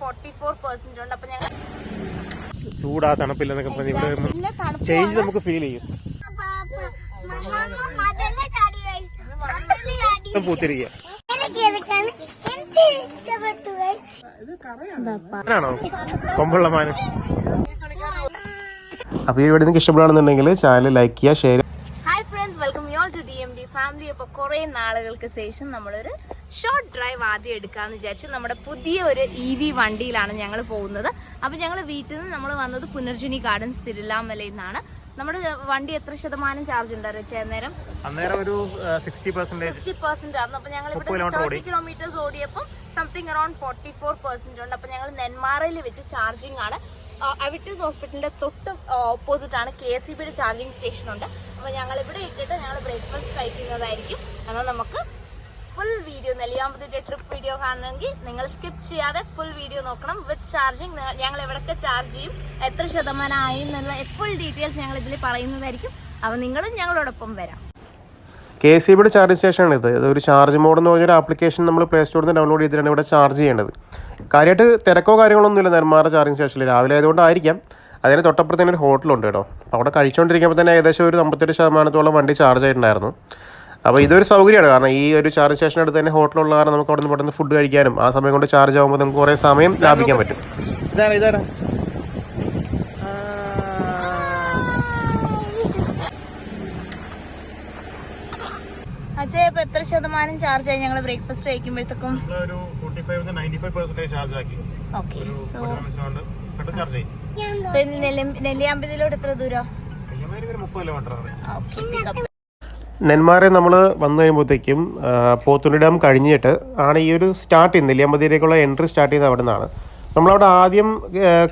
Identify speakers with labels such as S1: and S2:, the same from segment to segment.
S1: Forty four percent ഉണ്ട്. അപ്പൊ ഞങ്ങൾ
S2: ചൂടാ തണുപ്പില്ലെന്നൊക്കെ പറഞ്ഞ് ഇവിടെ ചേഞ്ച് നമുക്ക് ഫീൽ ചെയ്യും. പൂത്തിരിക്കുക ആണോ കൊമ്പുള്ള മാനം. അപ്പോൾ ഈ വീഡിയോ നിങ്ങൾക്ക് ഇഷ്ടപ്പെടുകയാണെന്നുണ്ടെങ്കിൽ ചാനൽ ലൈക്ക് ചെയ്യുക ഷെയർ
S1: ഫാമിലി അപ്പോൾ കുറേ നാളുകൾക്ക് ശേഷം നമ്മളൊരു ഷോർട്ട് ഡ്രൈവ് ആദ്യം എടുക്കാമെന്ന് വിചാരിച്ചു. നമ്മുടെ പുതിയ ഒരു ഇ വി വണ്ടിയിലാണ് ഞങ്ങൾ പോകുന്നത്. അപ്പോൾ ഞങ്ങൾ വീട്ടിൽ നിന്ന് നമ്മൾ വന്നത് പുനർജനി ഗാർഡൻസ് തിരുവല്ലാമലയിൽ നിന്നാണ്. നമ്മുടെ വണ്ടി എത്ര ശതമാനം ചാർജ് ഉണ്ടായിരുന്നു? ചേർന്നേരം
S2: അന്നേരം ഒരു സിക്സ്റ്റി പെർസെന്റേജ്
S1: സിക്സ്റ്റി പെർസെന്റ് ആയിരുന്നു. അപ്പൊ ഞങ്ങൾ ഇവിടെ thirty kilometres ഓടിയപ്പോൾ something around forty four percent ഉണ്ട്. അപ്പൊ ഞങ്ങൾ നെന്മാറയിൽ വെച്ച് ചാർജിങ് ആണ്. അവിറ്റൂസ് ഹോസ്പിറ്റലിന്റെ തൊട്ട് ഓപ്പോസിറ്റ് ആണ് കെ എസ് ബിയുടെ ചാർജിങ് സ്റ്റേഷൻ ഉണ്ട്. അപ്പൊ ഞങ്ങൾ ഇവിടെ ഇട്ടിട്ട് ഞങ്ങൾ ബ്രേക്ക്ഫാസ്റ്റ് കഴിക്കുന്നതായിരിക്കും. എന്നാൽ നമുക്ക് ഫുൾ വീഡിയോ നെല്ലിയാമ്പതിന്റെ ട്രിപ്പ് വീഡിയോ കാണണമെങ്കിൽ നിങ്ങൾ സ്കിപ്പ് ചെയ്യാതെ ഫുൾ വീഡിയോ നോക്കണം. വിത്ത് ചാർജിങ് ഞങ്ങൾ എവിടെയൊക്കെ ചാർജ് ചെയ്യും എത്ര ശതമാനം ആയി എന്നുള്ള ഫുൾ ഡീറ്റെയിൽസ് ഞങ്ങൾ ഇതിൽ പറയുന്നതായിരിക്കും. അപ്പോൾ നിങ്ങളും ഞങ്ങളോടൊപ്പം വരാം.
S2: കെ സി ബിയുടെ ചാർജ് സ്റ്റേഷനാണ് ഇത്. ഇത് ഒരു ചാർജ് മോഡ് എന്ന് പറഞ്ഞൊരു ആപ്ലിക്കേഷൻ നമ്മൾ പ്ലേ സ്റ്റോറിൽ നിന്ന് ഡൗൺലോഡ് ചെയ്തിട്ടാണ് ഇവിടെ ചാർജ് ചെയ്യേണ്ടത്. കാര്യമായിട്ട് തിരക്കോ കാര്യങ്ങളൊന്നും ഇല്ല നെന്മാറ ചാർജിങ് സ്റ്റേഷനിൽ രാവിലെ ആയതുകൊണ്ടായിരിക്കാം അതിന് തൊട്ടപ്പുറത്ത് തന്നെ ഒരു ഹോട്ടലുണ്ട് കേട്ടോ. അവിടെ കഴിച്ചുകൊണ്ടിരിക്കുമ്പോൾ തന്നെ ഏകദേശം ഒരു അമ്പത്തെട്ട് ശതമാനത്തോളം വണ്ടി ചാർജ് ആയിട്ടുണ്ടായിരുന്നു അപ്പോൾ ഇതൊരു സൗകര്യമാണ്. കാരണം ഈ ഒരു ചാർജ് സ്റ്റേഷൻ അടുത്ത് തന്നെ ഹോട്ടലുള്ള കാരണം നമുക്ക് അവിടെ നിന്ന് പെട്ടെന്ന് ഫുഡ് കഴിക്കാനും ആ സമയം കൊണ്ട് ചാർജ് ആകുമ്പോൾ നമുക്ക് കുറേ സമയം ലാഭിക്കാൻ പറ്റും. ഇതാണ് ഇതാണ്.
S1: അജയ് എത്ര ശതമാനം ചാർജ് ആയി ഞങ്ങൾ ബ്രേക്ക്ഫാസ്റ്റ് കഴിക്കുമ്പോഴത്തേക്കും? ഓക്കെ സോ
S2: പെട്ടെന്ന് ചാർജ് ചെയ്യും
S1: സോ എത്ര ദൂരം?
S2: നെന്മാറെ നമ്മൾ വന്നു കഴിയുമ്പോഴത്തേക്കും പോത്തുണ്ടി ഡാം കഴിഞ്ഞിട്ട് ആണ് ഈ ഒരു സ്റ്റാർട്ട് ചെയ്യുന്നത്. നെല്ലിയാമ്പതിയിലേക്കുള്ള എൻട്രി സ്റ്റാർട്ട് ചെയ്യുന്നത് അവിടെ നിന്നാണ് നമ്മളവിടെ ആദ്യം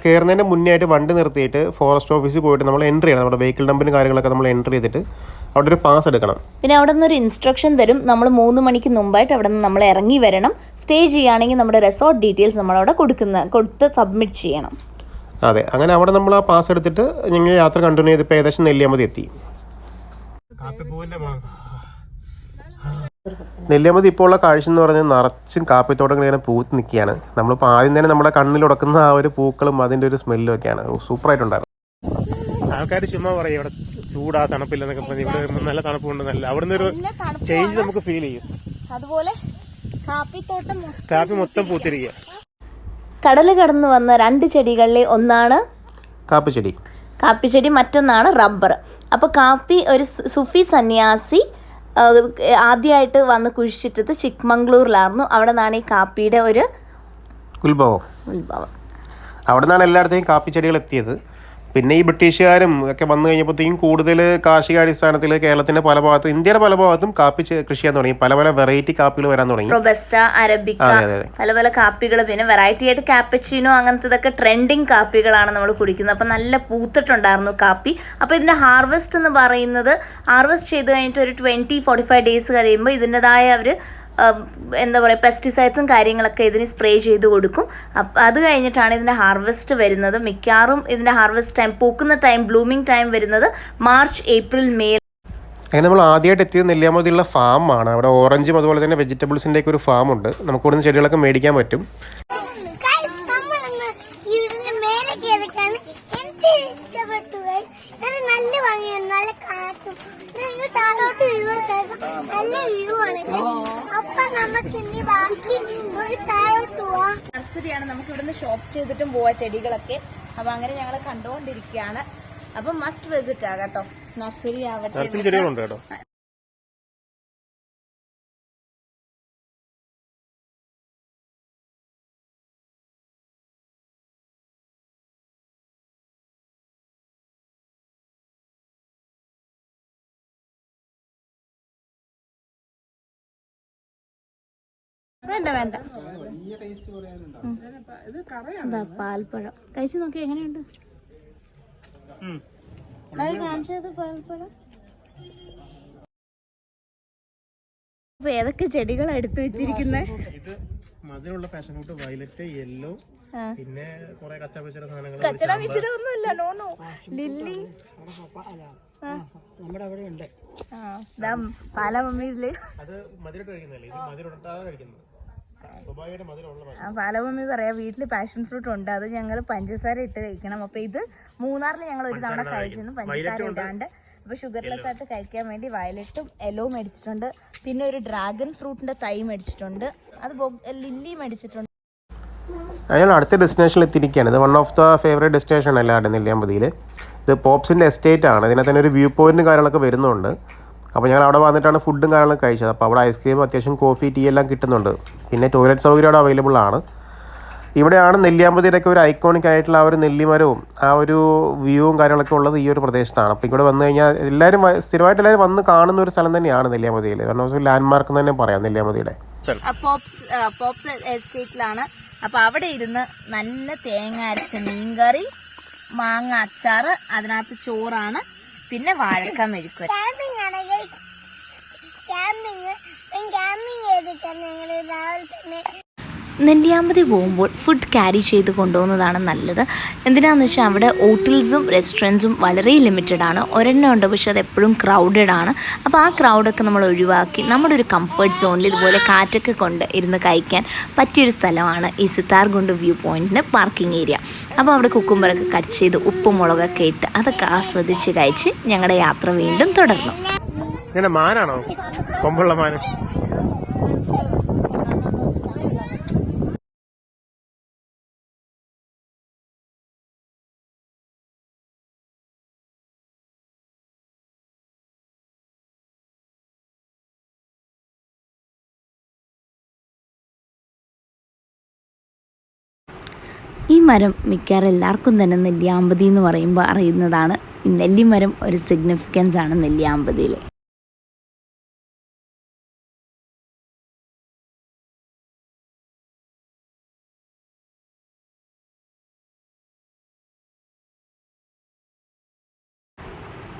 S2: കയറുന്നതിന് മുന്നേ ആയിട്ട് വണ്ടി നിർത്തിയിട്ട് ഫോറസ്റ്റ് ഓഫീസിൽ പോയിട്ട് നമ്മൾ എൻട്രി ചെയ്യണം. നമ്മുടെ വെഹിക്കിൾ ഡമ്പിന് കാര്യങ്ങളൊക്കെ നമ്മൾ എൻട്രി ചെയ്തിട്ട് അവിടെ ഒരു പാസ് എടുക്കണം.
S1: പിന്നെ അവിടെ നിന്ന് ഒരു ഇൻസ്ട്രക്ഷൻ തരും. നമ്മൾ മൂന്ന് മണിക്ക് മുമ്പായിട്ട് അവിടെ നിന്ന് നമ്മൾ ഇറങ്ങി വരണം. സ്റ്റേ ചെയ്യുകയാണെങ്കിൽ നമ്മുടെ റിസോർട്ട് ഡീറ്റെയിൽസ് നമ്മളവിടെ കൊടുക്കുന്ന കൊടുത്ത് സബ്മിറ്റ് ചെയ്യണം.
S2: അതെ അങ്ങനെ അവിടെ നമ്മൾ ആ പാസ് എടുത്തിട്ട് ഞങ്ങൾ യാത്ര കണ്ടിന്യൂ ചെയ്തിപ്പോൾ ഏകദേശം നെല്ലിയാമ്പതി എത്തി. നെല്ലിയാമ്പതി ഇപ്പോൾ ഉള്ള കാഴ്ച എന്ന് പറഞ്ഞാൽ നിറച്ചും കാപ്പിത്തോട്ടങ്ങൾ ഇങ്ങനെ പൂത്ത് നിൽക്കുകയാണ്. നമ്മളിപ്പോൾ ആദ്യം തന്നെ നമ്മുടെ കണ്ണിൽ ഉടക്കുന്ന ആ ഒരു പൂക്കളും അതിന്റെ ഒരു സ്മെല്ലും ഒക്കെയാണ്. സൂപ്പറായിട്ടുണ്ടായിരുന്നു. ആൾക്കാർ ചുമ്മാ പറയും ഇവിടെ ചൂടാ തണുപ്പില്ലെന്നൊക്കെ പറഞ്ഞ് ഇവിടെ നല്ല തണുപ്പുണ്ട് നല്ല അവിടുന്ന് ഒരു ചേഞ്ച് നമുക്ക് ഫീൽ ചെയ്യും.
S1: അതുപോലെ കാപ്പിത്തോട്ടം
S2: കാപ്പി മൊത്തം പൂത്തിരിക്കുക.
S1: കടൽ കടന്നു വന്ന രണ്ട് ചെടികളിലെ ഒന്നാണ്
S2: കാപ്പിച്ചെടി.
S1: കാപ്പിച്ചെടി മറ്റൊന്നാണ് റബ്ബർ. അപ്പോൾ കാപ്പി ഒരു സുഫി സന്യാസി ആദ്യമായിട്ട് വന്ന് കുഴിച്ചിട്ടത് ചിക്മംഗ്ലൂരിലായിരുന്നു അവിടെ നിന്നാണ് ഈ കാപ്പിയുടെ ഒരു
S2: ഉത്ഭവം.
S1: ഉത്ഭവം.
S2: അവിടെ നിന്നാണ് എല്ലായിടത്തേക്കും കാപ്പിച്ചെടികൾ എത്തിയത്. പിന്നെ ഈ ബ്രിട്ടീഷുകാരും ഒക്കെ വന്നു കഴിഞ്ഞപ്പോഴത്തേക്കും കൂടുതൽ കാർഷികാടിസ്ഥാനത്തിൽ കേരളത്തിന്റെ പല ഭാഗത്തും ഇന്ത്യയുടെ പല ഭാഗത്തും കാപ്പി കൃഷി ചെയ്യാൻ തുടങ്ങി. പല പല വെറൈറ്റി കാപ്പികൾ വരാൻ തുടങ്ങി.
S1: റൊബസ്റ്റ അരബിക്ക പല പല കാപ്പികൾ പിന്നെ വെറൈറ്റി ആയിട്ട് കാപ്പച്ചിനോ അങ്ങനത്തതൊക്കെ ട്രെൻഡിങ് കാപ്പികളാണ് നമ്മൾ കുടിക്കുന്നത്. അപ്പം നല്ല പൂത്തിട്ടുണ്ടായിരുന്നു കാപ്പി. അപ്പോൾ ഇതിന്റെ ഹാർവെസ്റ്റ് എന്ന് പറയുന്നത് ഹാർവെസ്റ്റ് ചെയ്ത് കഴിഞ്ഞിട്ട് ഒരു ട്വന്റി ഫോർട്ടി ഫൈവ് ഡേയ്സ് കഴിയുമ്പോൾ ഇതിന്റെതായ അവർ എന്താ പറയുക പെസ്റ്റിസൈഡ്സും കാര്യങ്ങളൊക്കെ ഇതിന് സ്പ്രേ ചെയ്ത് കൊടുക്കും. അത് കഴിഞ്ഞിട്ടാണ് ഇതിന്റെ ഹാർവെസ്റ്റ് വരുന്നത്. മിക്കവാറും ഇതിന്റെ ഹാർവെസ്റ്റ് ടൈം പൂക്കുന്ന ടൈം ബ്ലൂമിങ് ടൈം വരുന്നത് മാർച്ച് ഏപ്രിൽ മെയ്
S2: അങ്ങനെ നമ്മൾ ആദ്യമായിട്ട് എത്തിയത് നെല്ലിയാമ്പതിയുള്ള ഫാമാണ് അവിടെ ഓറഞ്ചും അതുപോലെ തന്നെ വെജിറ്റബിൾസിന്റെ ഒക്കെ ഒരു ഫാം ഉണ്ട്. നമുക്ക് ഇവിടുന്ന് ചെടികളൊക്കെ മേടിക്കാൻ പറ്റും
S3: Guys, നമ്മളിന്ന് വീടിന്റെ മേലെ കയറിക്കാണ് എനിക്ക് ഇഷ്ടപ്പെട്ടു guys. നല്ല നല്ല ഭംഗിയാണ് നല്ല കാറ്റും നിങ്ങൾ താഴോട്ട് വ്യൂ നല്ല വ്യൂ ആണ് guys. അപ്പൊ നമുക്ക് ഇനി ബാക്കി ഒരു താഴോട്ട്
S1: നഴ്സറിയാണ് നമുക്ക് ഇവിടുന്ന് ഷോപ്പ് ചെയ്തിട്ടും പോവാ ചെടികളൊക്കെ. അപ്പൊ അങ്ങനെ ഞങ്ങൾ കണ്ടുകൊണ്ടിരിക്കുകയാണ് അപ്പൊ മസ്റ്റ് വിസിറ്റ് ആകാട്ടോ നഴ്സറി ആവട്ടെ വേണ്ട വേണ്ട. ഇതാ പാൽപ്പഴം. കഴിച്ചു നോക്കി എങ്ങനെയുണ്ട്? കാണിച്ചത് പാൽപ്പഴം. അപ്പൊ ഏതൊക്കെ ചെടികളാണ് എടുത്തു വെച്ചിരിക്കുന്നത്
S2: മധുരമുള്ള പാഷൻ ഫ്രൂട്ട് വയലറ്റ് യെല്ലോ. പിന്നെ കുറെ കച്ചാപ്പച്ചറ സാധനങ്ങൾ
S1: കച്ചട നോ നോ. ലില്ലി.
S4: നമ്മുടെ അവിടെ ഉണ്ട്
S1: പാല മമ്മീസിൽ.
S2: അത് മധുരം കഴിക്കുന്നില്ല ഇത് മധുരം ഇടാതെ കഴിക്കുന്നത്.
S1: ആ പാലമമ്മി പറയാ വീട്ടിൽ പാഷൻ ഫ്രൂട്ട് ഉണ്ട്. അത് ഞങ്ങൾ പഞ്ചസാര ഇട്ട് കഴിക്കണം. അപ്പൊ ഇത് മൂന്നാറിൽ ഞങ്ങൾ ഒരു തവണ കഴിച്ചിരുന്നു. പഞ്ചസാര ഇടാണ്ട്. അപ്പൊ ഷുഗർലെസ് ആയിട്ട് കഴിക്കാൻ വേണ്ടി വയലറ്റും യെല്ലോ മേടിച്ചിട്ടുണ്ട്. പിന്നെ ഒരു ഡ്രാഗൺ ഫ്രൂട്ടിന്റെ തൈ മേടിച്ചിട്ടുണ്ട്. അത് ലില്ലി മേടിച്ചിട്ടുണ്ട്.
S2: അയാൾ അടുത്ത ഡെസ്റ്റിനേഷനിൽ എത്തിയിരിക്കുകയാണ്. ഇത് one of the favourite destination അല്ല നെല്ലിയാമ്പതിയിൽ ഇത് പോപ്സിന്റെ എസ്റ്റേറ്റ് ആണ്. ഇതിനകത്ത് തന്നെ ഒരു വ്യൂ പോയിന്റും കാര്യങ്ങളൊക്കെ വരുന്നുണ്ട്. അപ്പോൾ ഞങ്ങൾ അവിടെ വന്നിട്ടാണ് ഫുഡും കാര്യങ്ങളും കഴിച്ചത്. അപ്പോൾ അവിടെ ഐസ്ക്രീം അത്യാവശ്യം കോഫി ടീ എല്ലാം കിട്ടുന്നുണ്ട്. പിന്നെ ടോയ്ലറ്റ് സൗകര്യം അവിടെ അവൈലബിൾ ആണ്. ഇവിടെയാണ് നെല്ലിയാമ്പതിയിലൊക്കെ ഒരു ഐക്കോണിക് ആയിട്ടുള്ള ആ ഒരു നെല്ലിമരവും ആ ഒരു വ്യൂവും കാര്യങ്ങളൊക്കെ ഉള്ളത് ഈ ഒരു പ്രദേശത്താണ്. അപ്പോൾ ഇവിടെ വന്നു കഴിഞ്ഞാൽ എല്ലാവരും സ്ഥിരമായിട്ട് എല്ലാവരും വന്ന് കാണുന്ന ഒരു സ്ഥലം തന്നെയാണ് നെല്ലിയാമ്പതിയിൽ. കാരണം ലാൻഡ് മാർക്ക് എന്ന് തന്നെ പറയാം നെല്ലിയാമ്പതിയുടെ.
S1: പോപ്സ് പോപ്സ് എസ്റ്റേറ്റിലാണ് അപ്പോൾ അവിടെ ഇരുന്ന് നല്ല തേങ്ങ അരച്ച മീൻകറി മാങ്ങ അച്ചാറ് അതിനകത്ത് ചോറാണ് പിന്നെ വാഴക്ക മെഴുക്കുവരട്ടി.
S3: രാവിലെ തന്നെ
S1: നെല്ലിയാമ്പതി പോകുമ്പോൾ ഫുഡ് ക്യാരി ചെയ്ത് കൊണ്ടുപോകുന്നതാണ് നല്ലത്. എന്തിനാന്ന് വെച്ചാൽ അവിടെ ഹോട്ടൽസും റെസ്റ്റോറന്റ്സും വളരെ ലിമിറ്റഡ് ആണ്. ഒരെണ്ണം ഉണ്ട് പക്ഷെ അത് എപ്പോഴും ക്രൗഡഡ് ആണ്. അപ്പോൾ ആ ക്രൗഡൊക്കെ നമ്മൾ ഒഴിവാക്കി നമ്മുടെ ഒരു കംഫർട്ട് സോണിൽ ഇതുപോലെ കാറ്റൊക്കെ കൊണ്ട് ഇരുന്ന് കഴിക്കാൻ പറ്റിയൊരു സ്ഥലമാണ് ഈ സിത്താർഗുണ്ട് വ്യൂ പോയിന്റിന്റെ പാർക്കിംഗ് ഏരിയ അപ്പോൾ അവിടെ കുക്കുമ്പറൊക്കെ കട്ട് ചെയ്ത് ഉപ്പും മുളകൊക്കെ ഇട്ട് അതൊക്കെ ആസ്വദിച്ച് കഴിച്ച് ഞങ്ങളുടെ യാത്ര വീണ്ടും തുടർന്നു.
S2: ഇങ്ങനെ മാനാണോ? കൊമ്പുള്ള മാൻ
S1: ഈ മരം മിക്കവാറും എല്ലാവർക്കും തന്നെ നെല്ലിയാമ്പതി എന്ന് പറയുമ്പോൾ അറിയുന്നതാണ്. ഈ നെല്ലിമരം ഒരു സിഗ്നിഫിക്കൻസ് ആണ് നെല്ലിയാമ്പതിയിൽ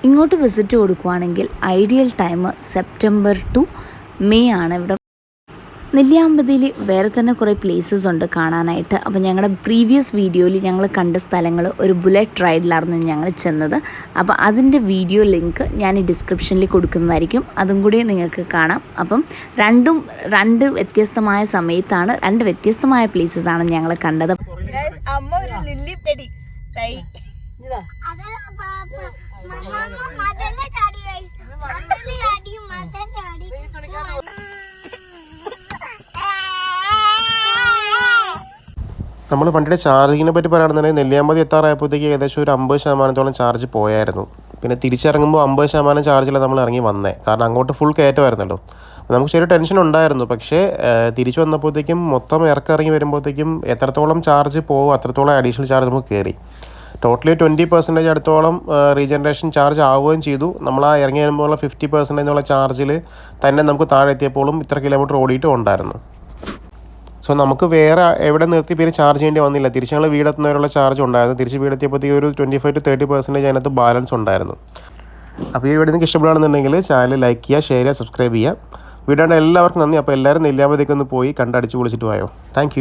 S1: ഇങ്ങോട്ട് വിസിറ്റ് കൊടുക്കുവാണെങ്കിൽ ideal time September to May ആണ് ഇവിടെ. നെല്ലിയാമ്പതിയിൽ വേറെ തന്നെ കുറേ പ്ലേസസ് ഉണ്ട് കാണാനായിട്ട്. അപ്പോൾ ഞങ്ങളുടെ പ്രീവിയസ് വീഡിയോയിൽ ഞങ്ങൾ കണ്ട സ്ഥലങ്ങൾ ഒരു ബുള്ളറ്റ് റൈഡിലായിരുന്നു ഞങ്ങൾ ചെന്നത്. അപ്പോൾ അതിന്റെ വീഡിയോ ലിങ്ക് ഞാൻ ഈ ഡിസ്ക്രിപ്ഷനിൽ കൊടുക്കുന്നതായിരിക്കും. അതും കൂടി നിങ്ങൾക്ക് കാണാം. അപ്പം രണ്ടും രണ്ട് വ്യത്യസ്തമായ സമയത്താണ് രണ്ട് വ്യത്യസ്തമായ പ്ലേസസ് ആണ് ഞങ്ങൾ കണ്ടത്. അമ്മ ഒരു ലില്ലി പെടി
S2: നമ്മൾ വണ്ടിയുടെ ചാർജിങ്ങിനെ പറ്റി പറയുകയാണെന്നുണ്ടെങ്കിൽ നെല്ലിയാമ്പതി എത്താറായപ്പോഴത്തേക്ക് ഏകദേശം ഒരു അമ്പത് ശതമാനത്തോളം ചാർജ് പോയായിരുന്നു. പിന്നെ തിരിച്ചിറങ്ങുമ്പോൾ അമ്പത് ശതമാനം ചാർജിലാണ് നമ്മൾ ഇറങ്ങി വന്നേ. കാരണം അങ്ങോട്ട് ഫുൾ കയറ്റമായിരുന്നല്ലോ. നമുക്ക് ചെറിയ ടെൻഷൻ ഉണ്ടായിരുന്നു. പക്ഷേ തിരിച്ച് വന്നപ്പോഴത്തേക്കും മൊത്തം ഇറക്കിറങ്ങി വരുമ്പോഴത്തേക്കും എത്രത്തോളം ചാർജ് പോകും അത്രത്തോളം അഡീഷണൽ ചാർജ് നമുക്ക് കയറി ടോട്ടലി ട്വന്റി പെർസെന്റേജ് അടുത്തോളം റീജനറേഷൻ ചാർജ് ആവുകയും ചെയ്തു. നമ്മൾ ആ ഇറങ്ങി വരുമ്പോഴുള്ള ഫിഫ്റ്റി പെർസെന്റേജ് ചാർജിൽ തന്നെ നമുക്ക് താഴെ എത്തിയപ്പോഴും ഇത്ര കിലോമീറ്റർ ഓടിയിട്ടും ഉണ്ടായിരുന്നു. സോ നമുക്ക് വേറെ എവിടെ നിർത്തി പേര് ചാർജ് ചെയ്യേണ്ടി വന്നില്ല. തിരിച്ച് ഞങ്ങൾ വീടെത്തുന്നവരുള്ള ചാർജ് ഉണ്ടായിരുന്നു. തിരിച്ച് വീടെത്തിയപ്പോഴത്തേക്ക് ഒരു twenty five to thirty percentage അതിനകത്ത് ബാലൻസ് ഉണ്ടായിരുന്നു. അപ്പോൾ ഈ വീഡിയോ നിങ്ങൾക്ക് ഇഷ്ടപ്പെടുകയാണെന്നുണ്ടെങ്കിൽ ചാനൽ ലൈക്ക് ചെയ്യുക ഷെയർ ചെയ്യുക സബ്സ്ക്രൈബ് ചെയ്യുക. വീഡിയോയുടെ എല്ലാവർക്കും നന്ദി. അപ്പോൾ എല്ലാവരും നെല്ലിയാമ്പതിക്കൊന്ന് പോയി കണ്ടടിച്ച് വിളിച്ചിട്ട് പോയോ താങ്ക്